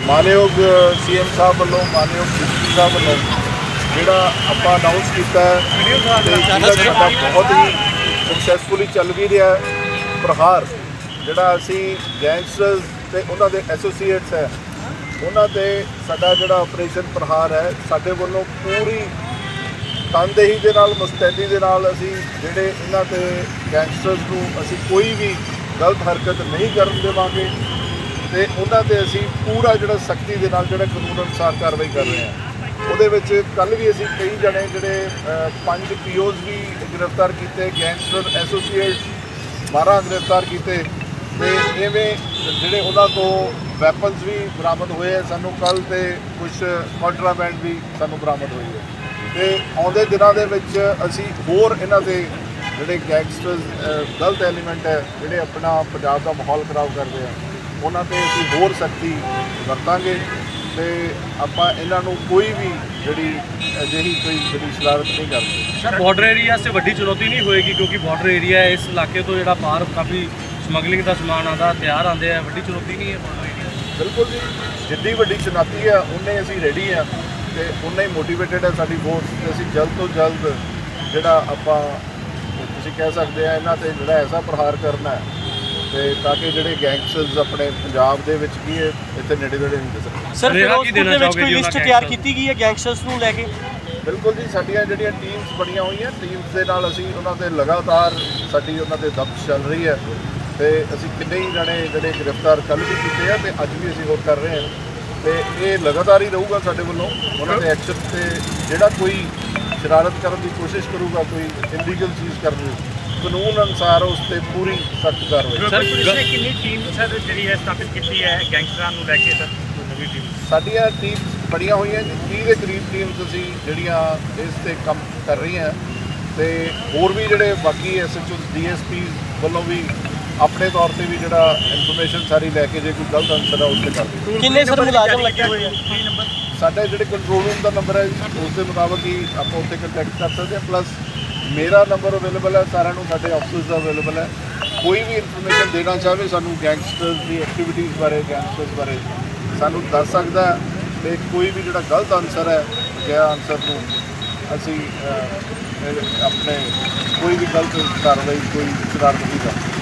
ਮਾਨਯੋਗ ਸੀਐਮ ਸਾਹਿਬ ਵੱਲੋਂ ਮਾਨਯੋਗ ਡਿਪਟੀ ਸਾਹਿਬ ਵੱਲੋਂ ਜਿਹੜਾ ਆਪਾਂ ਅਨਾਉਂਸ ਕੀਤਾ ਹੈ ਤੇ ਸਾਡਾ ਬਹੁਤ ਹੀ ਸਕਸੈਸਫੁਲੀ ਚੱਲ ਵੀ ਰਿਹਾ ਹੈ ਪ੍ਰਹਾਰ ਜਿਹੜਾ ਅਸੀਂ ਗੈਂਗਸਟਰਸ ਤੇ ਉਹਨਾਂ ਦੇ ਐਸੋਸੀਏਟਸ ਹੈ ਉਹਨਾਂ ਤੇ ਸਾਡਾ ਜਿਹੜਾ ਆਪਰੇਸ਼ਨ ਪ੍ਰਹਾਰ ਹੈ ਸਾਡੇ ਵੱਲੋਂ ਪੂਰੀ ਤਨਦੇਹੀ ਦੇ ਨਾਲ ਮੁਸਤੈਦੀ ਦੇ ਨਾਲ ਅਸੀਂ ਜਿਹੜੇ ਇਹਨਾਂ ਤੇ ਗੈਂਗਸਟਰਸ ਨੂੰ ਅਸੀਂ ਕੋਈ ਵੀ ਗਲਤ ਹਰਕਤ ਨਹੀਂ ਕਰਨ ਦੇਵਾਂਗੇ। ਤੇ ਉਹਨਾਂ ਤੇ ਅਸੀਂ ਪੂਰਾ ਜਿਹੜਾ ਸਖਤੀ ਦੇ ਨਾਲ ਜਿਹੜਾ ਕਾਨੂੰਨ ਅਨੁਸਾਰ ਕਾਰਵਾਈ ਕਰ ਰਹੇ ਹਾਂ। ਉਹਦੇ ਵਿੱਚ ਕੱਲ ਵੀ ਅਸੀਂ ਕਈ ਜਣੇ ਜਿਹੜੇ ਅਹ, ਪੰਜ ਪੀਓਜ਼ ਵੀ ਗ੍ਰਿਫਤਾਰ ਕੀਤੇ ਗੈਂਗਸਟਰ ਐਸੋਸੀਏਟ 12 ਗ੍ਰਿਫਤਾਰ ਕੀਤੇ ਤੇ ਐਵੇਂ ਜਿਹੜੇ ਉਹਨਾਂ ਤੋਂ ਵੈਪਨਸ ਵੀ ਬਰਾਮਦ ਹੋਏ ਆ ਸਾਨੂੰ ਕੱਲ ਤੇ ਕੁਝ ਕੰਟਰਾਬੈਂਡ ਵੀ ਸਾਨੂੰ ਬਰਾਮਦ ਹੋਈ ਹੈ। ਤੇ ਆਉਂਦੇ ਦਿਨਾਂ ਦੇ ਵਿੱਚ ਅਸੀਂ ਹੋਰ ਇਹਨਾਂ ਦੇ ਜਿਹੜੇ ਗੈਂਗਸਟਰਸ ਗਲਤ ਐਲੀਮੈਂਟ ਹੈ ਜਿਹੜੇ ਆਪਣਾ ਪੰਜਾਬ ਦਾ ਮਾਹੌਲ ਖਰਾਬ ਕਰਦੇ ਆ ਉਹਨਾਂ ਤੇ ਅਸੀਂ ਹੋਰ ਸਖਤੀ ਵਰਤਾਂਗੇ ਤੇ ਆਪਾਂ ਇਹਨਾਂ ਨੂੰ ਕੋਈ ਵੀ ਜਿਹੜੀ ਅਜਿਹੀ ਕੋਈ ਜਿਹੜੀ ਸ਼ਰਾਰਤ ਨਹੀਂ ਕਰਨੀ ਸਰ ਬਾਰਡਰ ਏਰੀਆ ਸੇ ਵੱਡੀ ਚੁਣੌਤੀ ਨਹੀਂ ਹੋਏਗੀ ਕਿਉਂਕਿ ਬਾਰਡਰ ਏਰੀਆ ਇਸ ਇਲਾਕੇ ਤੋਂ ਜਿਹੜਾ ਬਾਹਰ ਕਾਫੀ ਸਮਗਲਿੰਗ ਦਾ ਸਮਾਨ ਆਉਂਦਾ ਹਥਿਆਰ ਆਉਂਦੇ ਆ ਵੱਡੀ ਚੁਣੌਤੀ ਨਹੀਂ ਹੈ ਬਾਰਡਰ ਏਰੀਆ ਬਿਲਕੁਲ ਜੀ ਜਿੱਡੀ ਵੱਡੀ ਚੁਣੌਤੀ ਹੈ ਉਨੇ ਅਸੀਂ ਰੈਡੀ ਆ ਤੇ ਹੀ ਮੋਟੀਵੇਟਡ ਹੈ ਸਾਡੀ ਫੋਰਸ ਤੇ ਅਸੀਂ ਜਲਦ ਤੋਂ ਜਲਦ ਜਿਹੜਾ ਆਪਾਂ ਤੁਸੀਂ ਕਹਿ ਸਕਦੇ ਆ ਇਹਨਾਂ ਤੇ ਜਿਹੜਾ ਐਸਾ ਪ੍ਰਹਾਰ ਕਰਨਾ ਹੈ ਤੇ ਤਾਂ ਕਿ ਜਿਹੜੇ ਗੈਂਗਸਟਰਸ ਆਪਣੇ ਪੰਜਾਬ ਦੇ ਵਿੱਚ ਕੀ ਹੈ ਇੱਥੇ ਨੇੜੇ ਨੇੜੇ ਨਹੀਂ ਦਿਸਣ ਸਰ ਫਿਰੋਜ਼ਪੁਰ ਦੇ ਵਿੱਚ ਕੋਈ ਲਿਸਟ ਤਿਆਰ ਕੀਤੀ ਗਈ ਹੈ ਗੈਂਗਸਟਰਸ ਨੂੰ ਲੈ ਕੇ? ਬਿਲਕੁਲ ਜੀ ਸਾਡੀਆਂ ਜਿਹੜੀਆਂ ਟੀਮਸ ਬਣੀਆਂ ਹੋਈਆਂ ਟੀਮਸ ਦੇ ਨਾਲ ਅਸੀਂ ਉਹਨਾਂ ਤੇ ਲਗਾਤਾਰ ਸਾਡੀ ਉਹਨਾਂ ਤੇ ਦਬਸ਼ ਚੱਲ ਰਹੀ ਹੈ। ਤੇ ਅਸੀਂ ਕਿੰਨੇ ਹੀ ਜਣੇ ਜਿਹੜੇ ਗ੍ਰਿਫਤਾਰ ਕੱਲ ਵੀ ਕੀਤੇ ਆ ਤੇ ਅੱਜ ਵੀ ਅਸੀਂ ਹੋਰ ਕਰ ਰਹੇ ਹਾਂ। ਤੇ ਇਹ ਲਗਾਤਾਰ ਹੀ ਰਹੂਗਾ ਸਾਡੇ ਵੱਲੋਂ। ਉਹਨਾਂ ਦੇ ਐਕਸ਼ਨ ਤੇ ਜਿਹੜਾ ਕੋਈ ਸ਼ਰਾਰਤ ਕਰਨ ਦੀ ਕੋਸ਼ਿਸ਼ ਕਰੂਗਾ ਕੋਈ ਇਲੀਗਲ ਚੀਜ਼ ਕਰਨ ਦੀ। ਕਾਨੂੰਨ ਅਨੁਸਾਰ ਉਸ ਤੇ ਪੂਰੀ ਸਖਤ ਕਾਰਵਾਈ। ਸਰ, ਪੁਲਿਸ ਨੇ ਕਿੰਨੀ ਟੀਮ ਸਰ ਜਿਹੜੀ ਹੈ ਸਥਾਪਿਤ ਕੀਤੀ ਹੈ ਗੈਂਗਸਟਰਾਂ ਨੂੰ ਲੈ ਕੇ ਸਰ? ਨਵੀਂ ਟੀਮ ਸਾਡੀਆਂ ਟੀਮਸ ਬੜੀਆਂ ਹੋਈਆਂ ਜੀ 30 ਦੇ ਕਰੀਬ ਟੀਮਸ ਅਸੀਂ ਜਿਹੜੀਆਂ ਇਸ ਤੇ ਕੰਮ ਕਰ ਰਹੀਆਂ। ਤੇ ਹੋਰ ਵੀ ਜਿਹੜੇ ਬਾਕੀ ਐਸਐਚਓ ਡੀਐਸਪੀ ਵੱਲੋਂ ਵੀ ਆਪਣੇ ਤੌਰ ਤੇ ਵੀ ਜਿਹੜਾ ਇਨਫੋਰਮੇਸ਼ਨ ਸਾਰੀ ਲੈ ਕੇ ਜੇ ਕੋਈ ਗਲਤ ਅਨਸਰ ਆ ਉਸ ਤੇ ਕਰਦੇ ਕਿੰਨੇ ਸਰ ਮੁਲਾਜ਼ਮ ਲੱਗੇ ਹੋਏ ਆ? ਨੰਬਰ ਸਾਡਾ ਜਿਹੜੇ ਕੰਟਰੋਲ ਰੂਮ ਦਾ ਨੰਬਰ ਹੈ ਉਸ ਦੇ ਮੁਤਾਬਕ ਹੀ ਆਪਾਂ ਉੱਤੇ ਕੰਟੈਕਟ ਕਰ ਸਕਦੇ ਹਾਂ ਪਲੱਸ ਮੇਰਾ ਨੰਬਰ ਅਵੇਲੇਬਲ ਹੈ, ਸਾਰਿਆਂ ਨੂੰ ਸਾਡੇ ਆਫਿਸ ਦਾ ਅਵੇਲੇਬਲ ਹੈ। ਕੋਈ ਵੀ ਇਨਫੋਰਮੇਸ਼ਨ ਦੇਣਾ ਚਾਹਵੇ, ਸਾਨੂੰ ਗੈਂਗਸਟਰਸ ਦੀ ਐਕਟੀਵਿਟੀਜ਼ ਬਾਰੇ ਗੈਂਗਸਟਰਸ ਬਾਰੇ ਸਾਨੂੰ ਦੱਸ ਸਕਦਾ ਹੈ ਤੇ ਕੋਈ ਵੀ ਜਿਹੜਾ ਗਲਤ ਆਨਸਰ ਹੈ ਗਿਆ ਆਨਸਰ ਨੂੰ ਅਸੀਂ ਆਪਣੇ ਕੋਈ ਵੀ ਗਲਤ ਕਾਰਵਾਈ, ਕੋਈ ਸ਼ਰਾਰਤ ਨਹੀਂ ਕਰਦੇ।